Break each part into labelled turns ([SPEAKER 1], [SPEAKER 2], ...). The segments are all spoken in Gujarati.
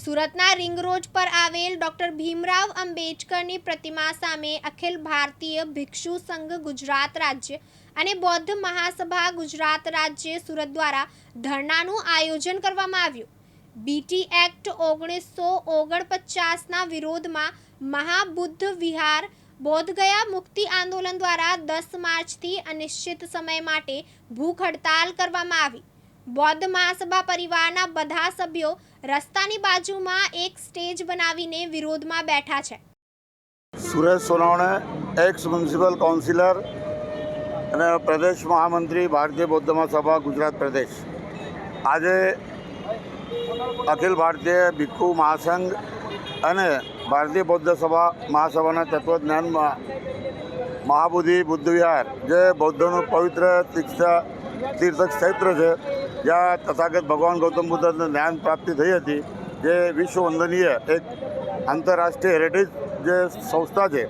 [SPEAKER 1] સુરતના રિંગ રોડ પર આવેલ ડોક્ટર ભીમરાવ અંબેડકરની પ્રતિમા સામે અખિલ ભારતીય ભિક્ષુ સંઘ ગુજરાત રાજ્ય અને બૌદ્ધ મહાસભા ગુજરાત રાજ્ય સુરત દ્વારા ધરણાનું આયોજન કરવામાં આવ્યું. બીટી એક્ટ ઓગણીસો ઓગણપચાસના વિરોધમાં મહાબુદ્ધ વિહાર બોધગયા મુક્તિ આંદોલન દ્વારા દસ માર્ચથી અનિશ્ચિત સમય માટે ભૂખ હડતાલ કરવામાં આવી. બૌદ્ધ મહાસભા પરિવારના બધા સભ્યો રસ્તાની બાજુમાં એક સ્ટેજ બનાવીને વિરોધમાં બેઠા છે.
[SPEAKER 2] Suresh Sonawane ex municipal councillor અને પ્રદેશ મહામંત્રી ભારતીય બૌદ્ધ મહાસભા ગુજરાત પ્રદેશ. આજે અખિલ ભારતીય ભિક્ષુ મહાસંઘ અને ભારતીય બૌદ્ધ સભા મહાસભાના તત્વજ્ઞાનમાં મહાબુદ્ધિ બુદ્ધ વિહાર, જે બૌદ્ધનું પવિત્ર તીર્થ તીર્થ ક્ષેત્ર છે જ્યાં તથાગત ભગવાન ગૌતમ બુદ્ધને જ્ઞાન પ્રાપ્તિ થઈ હતી, જે વિશ્વ વંદનીય એક આંતરરાષ્ટ્રીય હેરિટેજ જે સંસ્થા છે,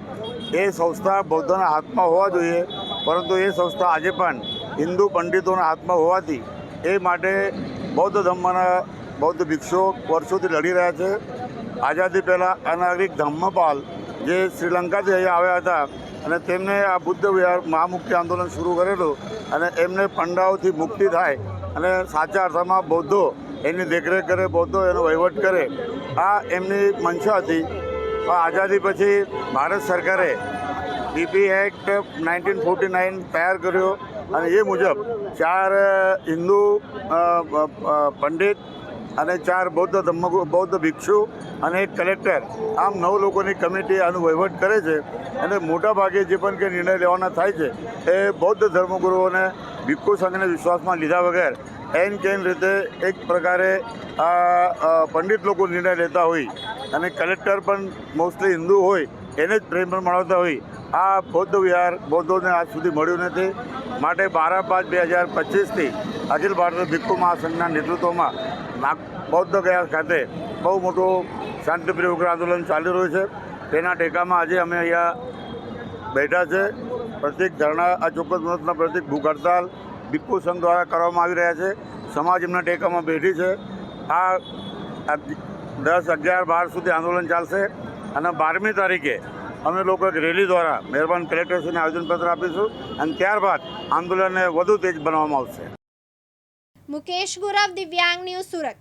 [SPEAKER 2] એ સંસ્થા બૌદ્ધના હાથમાં હોવા જોઈએ, પરંતુ એ સંસ્થા આજે પણ હિન્દુ પંડિતોના હાથમાં હોવાથી એ માટે બૌદ્ધ ધર્મના બૌદ્ધ ભિક્ષુઓ વર્ષોથી લડી રહ્યા છે. આઝાદી પહેલાં અનાગરિક ધર્મપાલ જે શ્રીલંકાથી અહીંયા આવ્યા હતા અને તેમને આ બુદ્ધ વિહાર મહામુક્તિ આંદોલન શરૂ કરેલું અને એમને પંડાઓથી મુક્તિ થાય અને સાચા અર્થમાં બૌદ્ધો એની દેખરેખ કરે, બૌદ્ધો એનો વહીવટ કરે. આ એમની મંશા હતી. આઝાદી પછી ભારત સરકારે BP act nineteen forty nine તૈયાર કર્યો અને એ મુજબ ચાર હિન્દુ પંડિત અને ચાર બૌદ્ધ ધર્મ બૌદ્ધ ભિક્ષુ અને એક કલેક્ટર આમ નવ લોકોની કમિટી આનું વહીવટ કરે છે. અને મોટાભાગે જે પણ કંઈ નિર્ણય લેવાના થાય છે એ બૌદ્ધ ધર્મગુરુઓને ભિક્ષુ સંઘને વિશ્વાસમાં લીધા વગર એન કેન રીતે એક પ્રકારે આ પંડિત લોકો નિર્ણય લેતા હોય અને કલેક્ટર પણ મોસ્ટલી હિન્દુ હોય, એને જ પ્રેમ પણ મળવતા હોય. આ બૌદ્ધ વિહાર, બૌદ્ધોને આજ સુધી મળ્યું નથી. માટે બાર પાંચ બે હજાર પચીસથી અખિલ ભારતીય ભિક્ષુ મહાસંઘના નેતૃત્વમાં નાગ, બૌદ્ધ ગયા ખાતે બહુ મોટું શાંતિપ્રિય ઉગ્ર આંદોલન ચાલી રહ્યું છે. તેના ટેકામાં આજે અમે અહીંયા બેઠા છે. પ્રત્યેક ધરણા આ ચોક્કસ મતના પ્રત્યેક ભૂખ હડતાલ ભિક્ષુ સંઘ દ્વારા કરવામાં આવી રહ્યા છે. સમાજ એમના ટેકામાં બેઠી છે. આ દસ અગિયાર બાર સુધી આંદોલન ચાલશે અને બારમી તારીખે અમે લોકો એક રેલી દ્વારા મહેરબાન કલેક્ટરશ્રીને આવેદનપત્ર આપીશું અને ત્યારબાદ આંદોલનને વધુ તેજ બનાવવામાં આવશે.
[SPEAKER 1] મુકેશ ગુરવ, દિવ્યાંગ ન્યૂઝ સુરત.